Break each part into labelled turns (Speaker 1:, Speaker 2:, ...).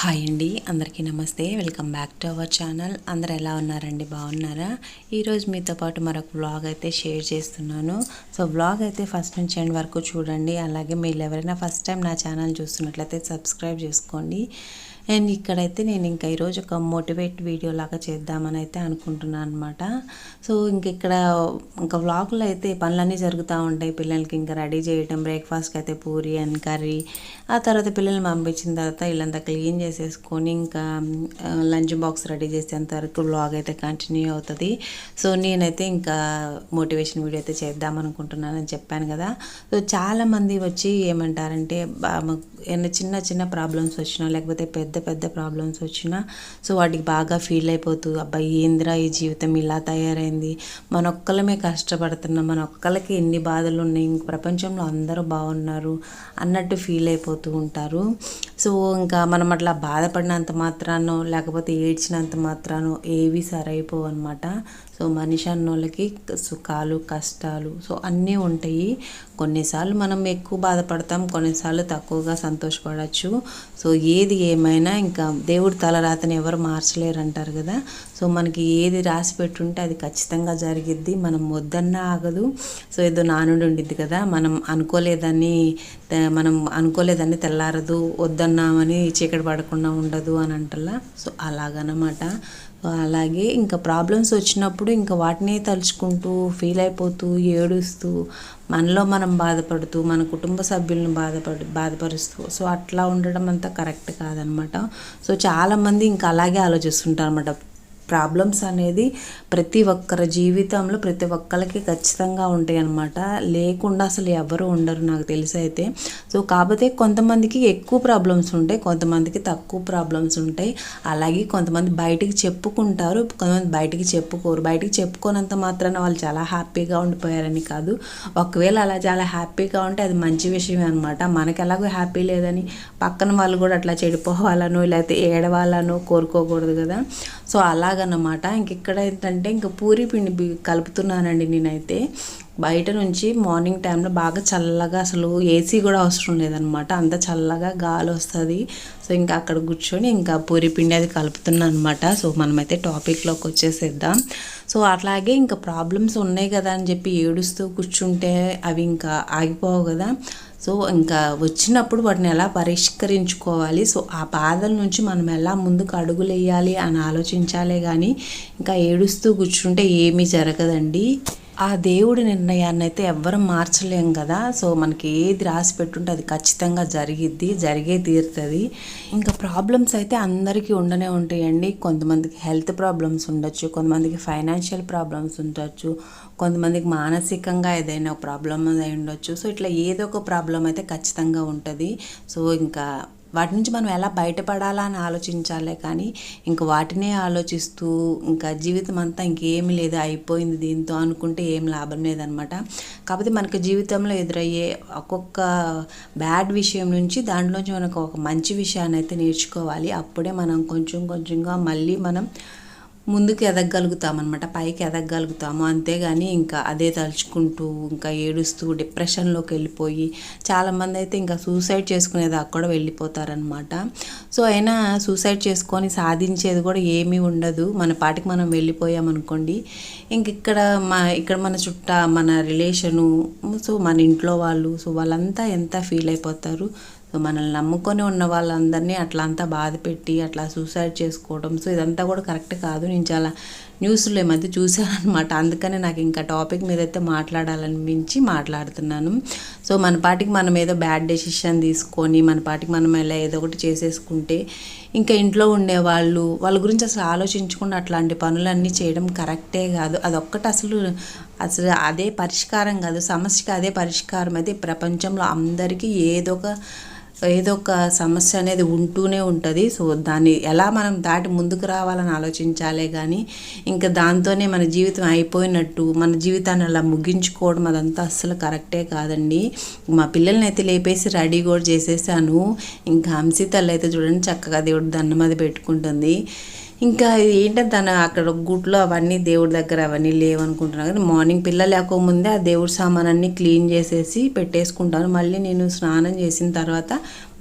Speaker 1: Hi అండి అందరికీ నమస్తే. Welcome back to our channel అందరు ఎలా ఉన్నారండి? బాగున్నారా? ఈరోజు మీతో పాటు మరొక వ్లాగ్ అయితే షేర్ చేస్తున్నాను. సో వ్లాగ్ అయితే ఫస్ట్ నుంచి ఎండ్ వరకు చూడండి. అలాగే మీరు ఎవరైనా ఫస్ట్ టైం నా ఛానల్ చూస్తున్నట్లయితే సబ్స్క్రైబ్ చేసుకోండి. అండ్ ఇక్కడైతే నేను ఇంకా ఈరోజు ఒక మోటివేట్ వీడియో లాగా చేద్దామని అయితే అనుకుంటున్నాను అనమాట సో ఇంక ఇక్కడ ఇంకా వ్లాగ్లో అయితే పనులన్నీ జరుగుతూ ఉంటాయి. పిల్లలకి ఇంకా రెడీ చేయడం బ్రేక్ఫాస్ట్కి అయితే పూరి అండ్ కర్రీ ఆ తర్వాత పిల్లల్ని పంపించిన తర్వాత ఇల్లంతా క్లీన్ చేసేసుకొని ఇంకా లంచ్ బాక్స్ రెడీ చేసేంత వరకు వ్లాగ్ అయితే కంటిన్యూ అవుతుంది. సో నేనైతే ఇంకా మోటివేషన్ వీడియో అయితే చేద్దాం అనుకుంటున్నానని చెప్పాను కదా. సో చాలామంది వచ్చి ఏమంటారంటే ఏమైనా చిన్న చిన్న ప్రాబ్లమ్స్ వచ్చినా లేకపోతే పెద్ద పెద్ద పెద్ద ప్రాబ్లమ్స్ వచ్చినా సో వాటికి బాగా ఫీల్ అయిపోతూ అబ్బాయి ఏందిరా ఈ జీవితం ఇలా తయారైంది? మన ఒక్కలమే కష్టపడుతున్నాం. మన ఒక్కలకి ఎన్ని బాధలు ఉన్నాయి? ఇంక ప్రపంచంలో అందరూ బాగున్నారు అన్నట్టు ఫీల్ అయిపోతూ ఉంటారు. సో ఇంకా మనం అట్లా బాధపడినంత మాత్రానో లేకపోతే ఏడ్చినంత మాత్రానో ఏవి సరైపోవు అనమాట సో మనిషి అన్నోళ్ళకి సుఖాలు కష్టాలు సో అన్నీ ఉంటాయి. కొన్నిసార్లు మనం ఎక్కువ బాధపడతాం కొన్నిసార్లు తక్కువగా సంతోషపడవచ్చు సో ఏది ఏమైనా ఇంకా దేవుడి తలరాతని ఎవరు మార్చలేరు అంటారు కదా. సో మనకి ఏది రాసి పెట్టుంటే అది ఖచ్చితంగా జరిగిద్ది. మనం వద్దన్నా ఆగదు. సో ఏదో నానుడి ఉండిద్ది కదా. మనం అనుకోలేదని మనం అనుకోలేదని తెల్లారదు. వద్దన్నామని చీకటి పడకుండా ఉండదు అని అంటలా. సో అలాగనమాట. అలాగే ఇంకా ప్రాబ్లమ్స్ వచ్చినప్పుడు ఇంకా వాటినే తలుచుకుంటూ ఫీల్ అయిపోతూ ఏడుస్తూ మనలో మనం బాధపడుతూ మన కుటుంబ సభ్యులను బాధపడు బాధపరుస్తూ. సో అట్లా ఉండడం అంతా కరెక్ట్ కాదనమాట. సో చాలామంది ఇంకా అలాగే ఆలోచిస్తుంటారు అనమాట ప్రాబ్లమ్స్ అనేది ప్రతి ఒక్కరి జీవితంలో ప్రతి ఒక్కరికి ఖచ్చితంగా ఉంటాయి అన్నమాట లేకుండా అసలు ఎవరు ఉండరు నాకు తెలిసి అయితే. సో కాకపోతే కొంతమందికి ఎక్కువ ప్రాబ్లమ్స్ ఉంటాయి కొంతమందికి తక్కువ ప్రాబ్లమ్స్ ఉంటాయి. అలాగే కొంతమంది బయటికి చెప్పుకుంటారు కొంతమంది బయటికి చెప్పుకోరు. బయటికి చెప్పుకోనంత మాత్రాన వాళ్ళు చాలా హ్యాపీగా ఉండిపోయారని కాదు. ఒకవేళ అలా చాలా హ్యాపీగా ఉంటే అది మంచి విషయమే అనమాట మనకి ఎలాగో హ్యాపీ లేదని పక్కన వాళ్ళు కూడా అట్లా చెడిపోవాలనో లేకపోతే ఏడవాలనో కోరుకోకూడదు కదా. సో అలాగన్నమాట. ఇంక ఇక్కడ ఏంటంటే ఇంకా పూరి పిండి కలుపుతున్నానండి నేనైతే. బయట నుంచి మార్నింగ్ టైంలో బాగా చల్లగా అసలు ఏసీ కూడా అవసరం లేదనమాట అంత చల్లగా గాలి వస్తుంది. సో ఇంకా అక్కడ కూర్చొని ఇంకా పూరి పిండి అది కలుపుతున్నాను అనమాట సో మనమైతే టాపిక్లోకి వచ్చేసేద్దాం. సో అట్లాగే ఇంకా ప్రాబ్లమ్స్ ఉన్నాయి కదా అని చెప్పి ఏడుస్తూ కూర్చుంటే అవి ఇంకా ఆగిపోవు కదా. సో ఇంకా వచ్చినప్పుడు వాటిని ఎలా పరిష్కరించుకోవాలి? సో ఆ బాధల నుంచి మనం ఎలా ముందుకు అడుగులేయాలి అని ఆలోచించాలే కానీ ఇంకా ఏడుస్తూ కూర్చుంటే ఏమీ జరగదండి. ఆ దేవుడి నిర్ణయాన్ని అయితే ఎవ్వరం మార్చలేం కదా. సో మనకి ఏది రాసి పెట్టుంటే అది ఖచ్చితంగా జరిగిద్ది జరిగే తీరుతుంది. ఇంకా ప్రాబ్లమ్స్ అయితే అందరికీ ఉండనే ఉంటాయండి. కొంతమందికి హెల్త్ ప్రాబ్లమ్స్ ఉండొచ్చు కొంతమందికి ఫైనాన్షియల్ ప్రాబ్లమ్స్ ఉండొచ్చు కొంతమందికి మానసికంగా ఏదైనా ప్రాబ్లమ్ అయి ఉండొచ్చు. సో ఇట్లా ఏదో ఒక ప్రాబ్లం అయితే ఖచ్చితంగా ఉంటుంది. సో ఇంకా వాటి నుంచి మనం ఎలా బయటపడాలా అని ఆలోచించాలే కానీ ఇంక వాటినే ఆలోచిస్తూ ఇంకా జీవితం అంతా ఇంకేమి లేదు అయిపోయింది దీంతో అనుకుంటే ఏం లాభం లేదనమాట కాకపోతే మనకు జీవితంలో ఎదురయ్యే ఒక్కొక్క బ్యాడ్ విషయం నుంచి దాంట్లోంచి మనకు ఒక మంచి విషయాన్ని అయితే నేర్చుకోవాలి. అప్పుడే మనం కొంచెం కొంచెంగా మళ్ళీ మనం ముందుకు ఎదగలుగుతాం అనమాట పైకి ఎదగలుగుతాము అంతేగాని ఇంకా అదే తలుచుకుంటూ ఇంకా ఏడుస్తూ డిప్రెషన్లోకి వెళ్ళిపోయి చాలామంది అయితే ఇంకా సూసైడ్ చేసుకునేదాకా కూడా వెళ్ళిపోతారనమాట సో అయినా సూసైడ్ చేసుకొని సాధించేది కూడా ఏమీ ఉండదు. మన పాటికి మనం వెళ్ళిపోయామనుకోండి ఇంక ఇక్కడ మా ఇక్కడ మన చుట్టా మన రిలేషను సో మన ఇంట్లో వాళ్ళు సో వాళ్ళంతా ఎంత ఫీల్ అయిపోతారు? సో మనల్ని నమ్ముకొని ఉన్న వాళ్ళందరినీ అట్లా అంతా బాధ పెట్టి అట్లా సూసైడ్ చేసుకోవడం సో ఇదంతా కూడా కరెక్ట్ కాదు. నేను చాలా న్యూస్లో ఈ మధ్య చూశాను అనమాట అందుకనే నాకు ఇంకా టాపిక్ మీద అయితే మాట్లాడాలనిపించి మాట్లాడుతున్నాను. సో మన పాటికి మనం ఏదో బ్యాడ్ డెసిషన్ తీసుకొని మన పాటికి మనం ఎలా ఏదో ఒకటి చేసేసుకుంటే ఇంకా ఇంట్లో ఉండేవాళ్ళు వాళ్ళ గురించి అసలు ఆలోచించకుండా అట్లాంటి పనులన్నీ చేయడం కరెక్టే కాదు. అదొక్కటి అసలు అసలు అదే పరిష్కారం కాదు. సమస్యకి అదే పరిష్కారం. అయితే ప్రపంచంలో అందరికీ ఏదో ఒక ఏదో ఒక సమస్య అనేది ఉంటూనే ఉంటుంది. సో దాన్ని ఎలా మనం దాటి ముందుకు రావాలని ఆలోచించాలే కానీ ఇంకా దాంతోనే మన జీవితం అయిపోయినట్టు మన జీవితాన్ని అలా ముగించుకోవడం అదంతా అస్సలు కరెక్టే కాదండి. మా పిల్లల్ని అయితే లేపేసి రెడీ కూడా చేసేసాను. ఇంకా హంసితల్లి అయితే చూడండి చక్కగా దేవుడు దండం అది పెట్టుకుంటుంది. ఇంకా ఏంటంటే తను అక్కడ గుట్లో అవన్నీ దేవుడి దగ్గర అవన్నీ లేవనుకుంటున్నాను కానీ మార్నింగ్ పిల్లలు లేకముందే ఆ దేవుడి సామాన్ అన్నీ క్లీన్ చేసేసి పెట్టేసుకుంటాను. మళ్ళీ నేను స్నానం చేసిన తర్వాత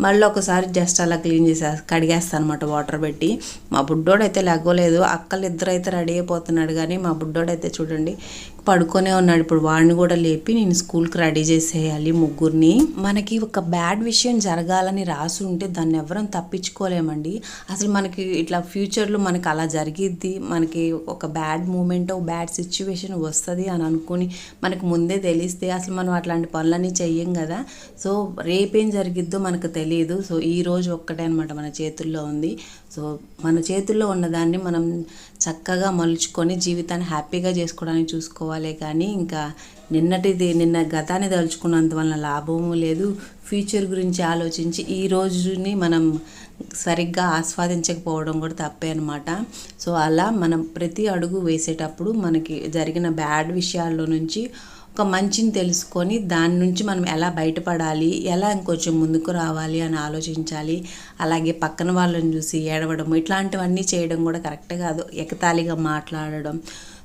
Speaker 1: మళ్ళీ ఒకసారి జస్ట్ అలా క్లీన్ చేసే కడిగేస్తాను అనమాట వాటర్ పెట్టి. మా బుడ్డోడైతే లెగ్గలేదు అక్కలు ఇద్దరు అయితే రెడీ అయిపోతున్నాడు. కానీ మా బుడ్డోడైతే చూడండి పడుకొనే ఉన్నాడు. ఇప్పుడు వాడిని కూడా లేపి నేను స్కూల్కి రెడీ చేసేయాలి ముగ్గురిని. మనకి ఒక బ్యాడ్ విషయం జరగాలని రాసి ఉంటే దాన్ని ఎవరం తప్పించుకోలేమండి. అసలు మనకి ఇట్లా ఫ్యూచర్లో మనకి అలా జరిగిద్ది. మనకి ఒక బ్యాడ్ మూమెంట్ ఒక బ్యాడ్ సిచ్యువేషన్ వస్తుంది అని అనుకుని మనకు ముందే తెలిస్తే అసలు మనం అట్లాంటి పనులన్నీ చెయ్యం కదా. సో రేపేం జరిగిద్దో మనకు తెలియదు. సో ఈ రోజు ఒక్కటే అనమాట మన చేతుల్లో ఉంది. సో మన చేతుల్లో ఉన్నదాన్ని మనం చక్కగా మలుచుకొని జీవితాన్ని హ్యాపీగా చేసుకోవడానికి చూసుకోవాలి కానీ ఇంకా నిన్నటిది నిన్న గతాన్ని తలుచుకున్నంత వలన లాభము లేదు. ఫ్యూచర్ గురించి ఆలోచించి ఈ రోజుని మనం సరిగ్గా ఆస్వాదించకపోవడం కూడా తప్పే అనమాట సో అలా మనం ప్రతి అడుగు వేసేటప్పుడు మనకి జరిగిన బ్యాడ్ విషయాల్లో నుంచి ఒక మంచిని తెలుసుకొని దాని నుంచి మనం ఎలా బయటపడాలి ఎలా ఇంకొంచెం ముందుకు రావాలి అని ఆలోచించాలి. అలాగే పక్కన వాళ్ళని చూసి ఏడవడం ఇట్లాంటివన్నీ చేయడం కూడా కరెక్ట్ కాదు. ఎగతాళిగా మాట్లాడడం.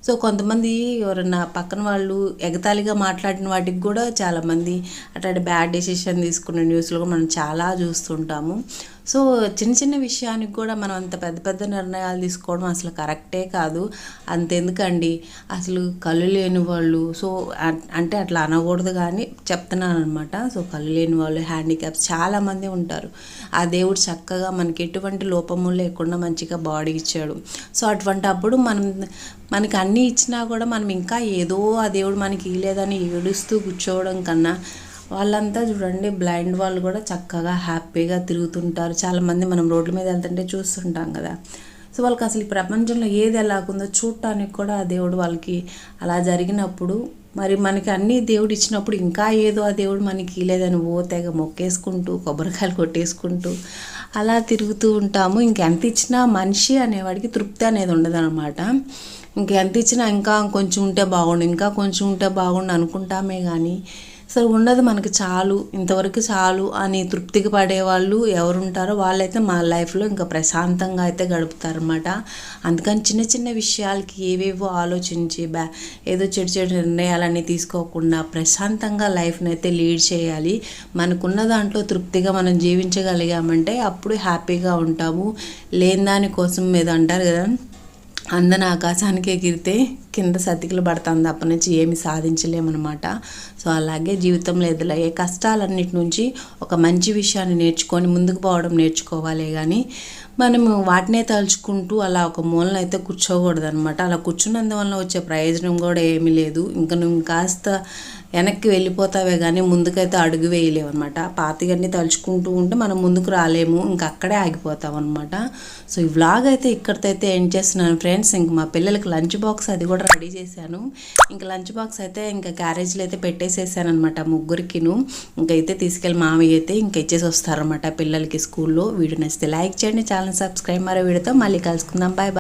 Speaker 1: సో కొంతమంది ఎవరన్నా పక్కన వాళ్ళు ఎగతాళిగా మాట్లాడిన వాటికి కూడా చాలామంది అట్లాంటి బ్యాడ్ డెసిషన్ తీసుకున్న న్యూస్లో కూడా మనం చాలా చూస్తుంటాము. సో చిన్న చిన్న విషయానికి కూడా మనం అంత పెద్ద పెద్ద నిర్ణయాలు తీసుకోవడం అసలు కరెక్టే కాదు. అంతెందుకండి? అసలు కళ్ళు లేని వాళ్ళు సో అంటే అట్లా అనకూడదు కానీ చెప్తున్నాను అనమాట సో కళ్ళు లేని వాళ్ళు హ్యాండిక్యాప్స్ చాలామంది ఉంటారు. ఆ దేవుడు చక్కగా మనకి ఎటువంటి లోపము లేకుండా మంచిగా బాడీ ఇచ్చాడు. సో అటువంటి అప్పుడు మనం మనకి అన్నీ ఇచ్చినా కూడా మనం ఇంకా ఏదో ఆ దేవుడు మనకి ఇవ్వలేదని ఏడుస్తూ కూర్చోవడం కన్నా వాళ్ళంతా చూడండి బ్లైండ్ వాళ్ళు కూడా చక్కగా హ్యాపీగా తిరుగుతుంటారు. చాలామంది మనం రోడ్ల మీద వెళ్తుంటే చూస్తుంటాం కదా. సో వాళ్ళకి అసలు ఈ ప్రపంచంలో ఏది ఎలాగుందో చూడటానికి కూడా ఆ దేవుడు వాళ్ళకి అలా జరిగినప్పుడు మరి మనకి అన్నీ దేవుడు ఇచ్చినప్పుడు ఇంకా ఏదో ఆ దేవుడు మనకి లేదని ఓ తెగ మొక్కేసుకుంటూ కొబ్బరికాయలు కొట్టేసుకుంటూ అలా తిరుగుతూ ఉంటాము. ఇంకెంత ఇచ్చినా మనిషి అనేవాడికి తృప్తి అనేది ఉండదన్నమాట. ఇంకెంత ఇచ్చినా ఇంకా కొంచెం ఉంటే బాగుండు ఇంకా కొంచెం ఉంటే బాగుండు అనుకుంటామే కానీ అసలు ఉన్నది మనకి చాలు ఇంతవరకు చాలు అని తృప్తికి పడేవాళ్ళు ఎవరుంటారో వాళ్ళైతే మా లైఫ్లో ఇంకా ప్రశాంతంగా అయితే గడుపుతారనమాట అందుకని చిన్న చిన్న విషయాలకి ఏవేవో ఆలోచించి బ్యా ఏదో చెడు చెడు నిర్ణయాలన్నీ తీసుకోకుండా ప్రశాంతంగా లైఫ్ని అయితే లీడ్ చేయాలి. మనకున్న దాంట్లో తృప్తిగా మనం జీవించగలిగామంటే అప్పుడు హ్యాపీగా ఉంటాము. లేని దానికోసం మీద అంటారు కదా అందన ఆకాశానికి ఎగిరితే కింద సతికిలు పడుతుంది అప్పటి నుంచి ఏమి సాధించలేమన్నమాట. సో అలాగే జీవితంలో ఎదురయ్యే కష్టాలన్నిటి నుంచి ఒక మంచి విషయాన్ని నేర్చుకొని ముందుకు పోవడం నేర్చుకోవాలి కానీ మనము వాటినే తలుచుకుంటూ అలా ఒక మూలన అయితే కూర్చోకూడదు అనమాట అలా కూర్చున్నందువల్ల వచ్చే ప్రయోజనం కూడా ఏమీ లేదు. ఇంకా నువ్వు కాస్త వెనక్కి వెళ్ళిపోతావే కానీ ముందుకైతే అడుగు వేయలేవు అనమాట పాతిగన్నీ తలుచుకుంటూ ఉంటే మనం ముందుకు రాలేము ఇంకా అక్కడే ఆగిపోతాం అనమాట సో ఈ వ్లాగ్ అయితే ఇక్కడితో అయితే చేస్తున్నాను ఫ్రెండ్స్. ఇంక మా పిల్లలకి లంచ్ బాక్స్ అది కూడా రెడీ చేశాను. ఇంకా లంచ్ బాక్స్ అయితే ఇంకా క్యారేజ్లో అయితే పెట్టేసేసాను అనమాట ముగ్గురికిను. ఇంకైతే తీసుకెళ్ళి మామయ్య అయితే ఇంకా ఇచ్చేసి వస్తారనమాట పిల్లలకి స్కూల్లో. వీడియో నచ్చితే లైక్ చేయండి ఛానల్ సబ్స్క్రైబ్ మరో వీడియోతో మళ్ళీ కలుసుకుందాం. బాయ్